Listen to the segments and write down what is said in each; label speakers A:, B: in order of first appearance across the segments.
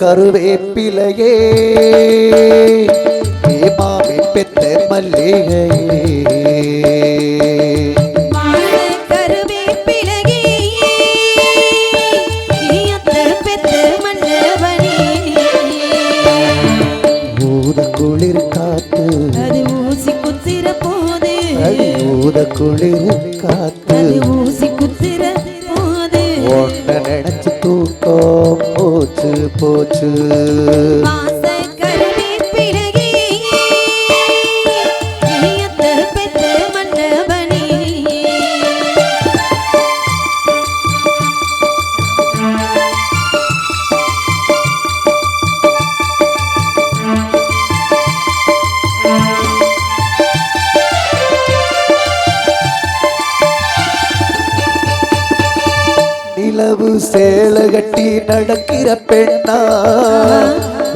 A: கருவேப்பிலையே. ஏ மாமி பெத்த மல்லிகையே குளிர் காத்து.
B: அது ஊசி குத்திர போது
A: அடி ஊத குளிர் காத்து.
B: அது ஊசி குத்திர போது
A: ஒன்ன நினைச்சு தூக்கம் போச்சு. சேல கட்டி நடக்கிற பெண்ணா?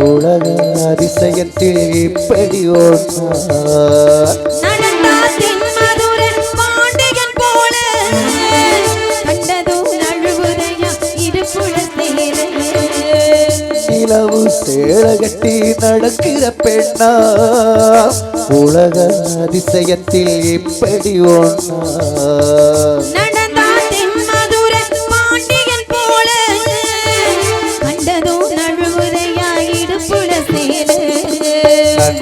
A: உலக அதிசயத்தில் இப்படி ஓட்டா
B: நடந்தா தென்மதுர பாண்டிகன் போல. கண்டதும் நழுவுதையா இருப்புழத்திலே
A: நிலவு சேல கட்டி நடக்கிற பெண்ணா? உலக அதிசயத்தில் இப்படி ஒண்ணா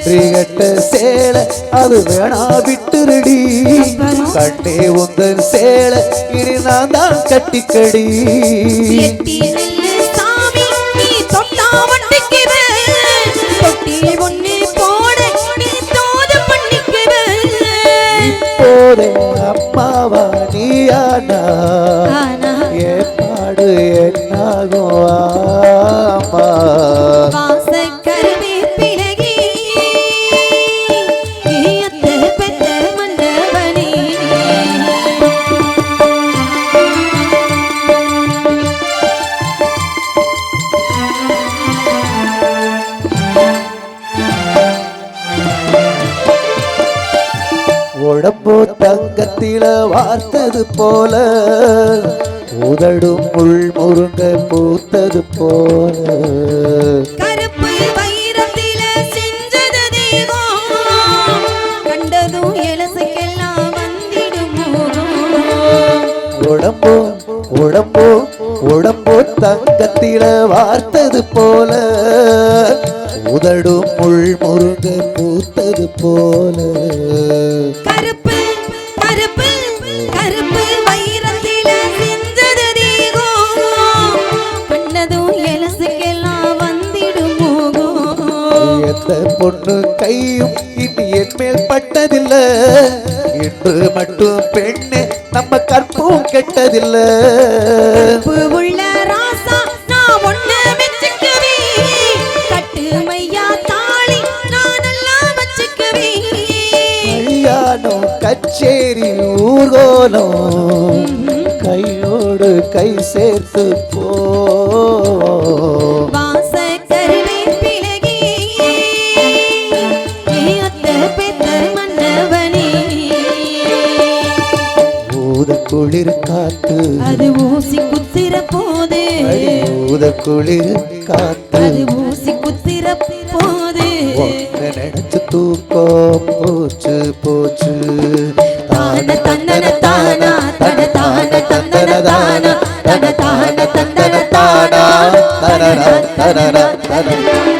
A: நன்றி கட்ட சேல அது வேணா விட்டுருடி. கண்டே உந்தன் சேல இனி நான் தான் கட்டிக்கடி.
B: எட்டி நெல்லு சாமி நீ தொட்டா வட்டிக்குது
A: உடம்போ தங்கத்தில வார்த்தது போல உதடும் முள் முருங்க பூத்தது போல.
B: கருப்பு வைரத்தில செஞ்சது தெய்வம் கண்டதும் எலசுக்கெல்லாம் வந்திடும்?
A: உடம்போ உடம்போ தங்கத்தில வார்த்தது போல உதடும் முள் முருங்க பூத்தது போல. எந்த பொண்ணு கையும் இனி என் மேல் பட்டதில்ல. இன்று மட்டும் பெண்ணு நம்ம கற்பும் கெட்டதில்ல. கச்சேரி ஊர்கோலம். கையோடு கை சேர்த்து போ. குளிர் காத்து.
B: அது ஊசி குத்திர போது.
A: ஊத குளிர் காத்து.
B: அது ஊசி குத்திர போது.
A: நினைச்சு தூக்கம் போச்சு போச்சு.
B: தான தந்தன தானா தன தான தந்தன தானா. தன தான தந்தன தானா.
A: தனன தனன தனன